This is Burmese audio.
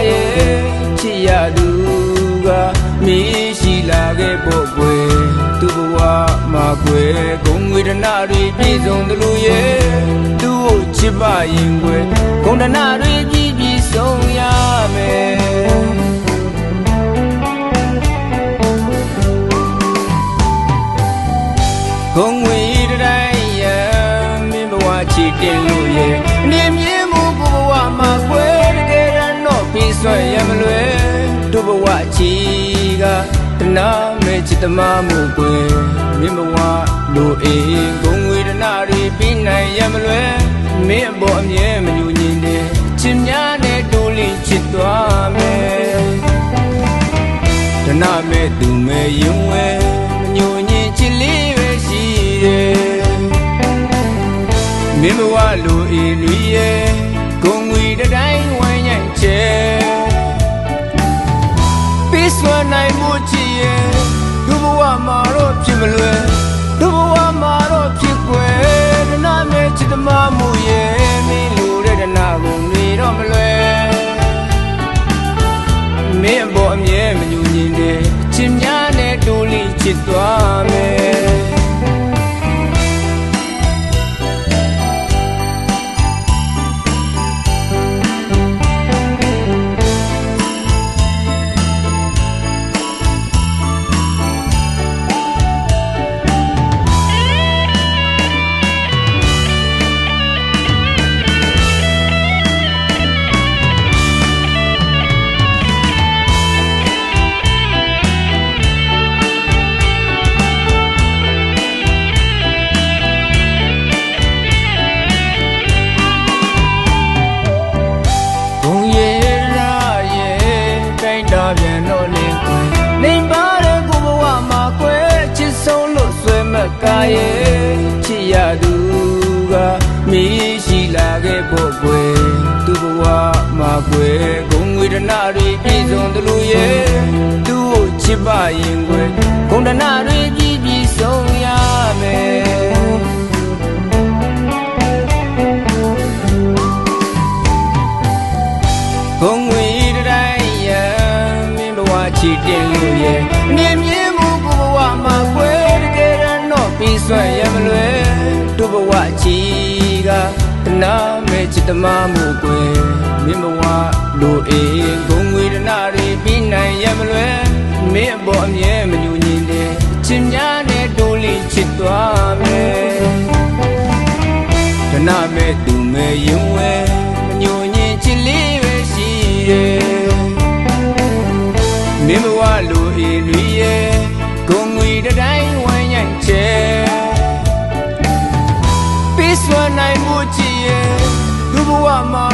ကာရဲ့ချစ်ရသူကမီးရှိလာခဲ့ဖို့ကွယ်သူ့ဘဝမှာကွယ်ဂုံငွေဒနာတွေပြည့်စုံတယ်လို့ရဲ့သူ့ကိုချစ်ပါရင်ကွယ်ဂုံဒနာတွေပြည့်ပြည့်စုံရမယ်ဂုံငွေတတိုင်းရမင်းဘဝချီတင်လို့ရဲ့နေမြ တို့ဘဝချီကတနာမဲ့ချစ်တမမှုကွယ်မင်းဘဝလိုအေးဂုံငွေတနာတွေပြီးနိုင်ရမလွယ်မင်းအပေါ်အမြဲမညူညင်တဲ့ချစ်များနဲ့တိုးလိချစ်သွားမယ်ဒနာမဲ့သူမဲ့ယုံဝဲမညိုညင်ချစ်လေးပဲရှိတယ်မင်းဘဝလိုအေးလူရဲ့ဂုံငွေတတိုင်းဝိုင်းညံ့ချဲ မှာတော့ဖြစ်မလွယ်ဒုဘဝမှာတော့ဖြစ်ွယ်ဒနာမဲ့ချစ်သမားမှုရဲ့မင်းလိုတဲ့ဒနာကိုနေတော့မလွယ်မင်းအပေါ်အမြဲမညူညင်တဲ့အချစ်များနဲ့တူလိချစ်သွားမယ် ကားရဲ့ချစ်ရသူကမီးရှိလာခဲ့ဖို့ကွယ်သူဘဝမှာကွယ်ဂုံငွေဒနာတွေပြည့်စုံတယ်လို့ရဲ့သူ့ကိုချစ်ပါရင်ကွယ်ဂုံဒနာတွေပြည့်ပြည့်စုံရမယ်ဘုံငွေတတိုင်းရမင်းဘဝချီတင်လို့ရဲ့နေမြင်မှုကိုဘဝမှာကွယ်တကယ်တော့ ပြီးဆွဲရမလွယ်တို့ဘဝချီကတနာမဲ့ချစ်တမမှုကွယ်မင်းဘဝလိုအေးဘုံငွေတနာတွေပြီးနိုင်ရမလွယ်မင်းအပေါ်အမြဲမညူညင်တဲ့ချစ်များနဲ့တိုးလိချစ်သွားမယ်ဒနာမဲ့သူမဲ့ယုံ ပေး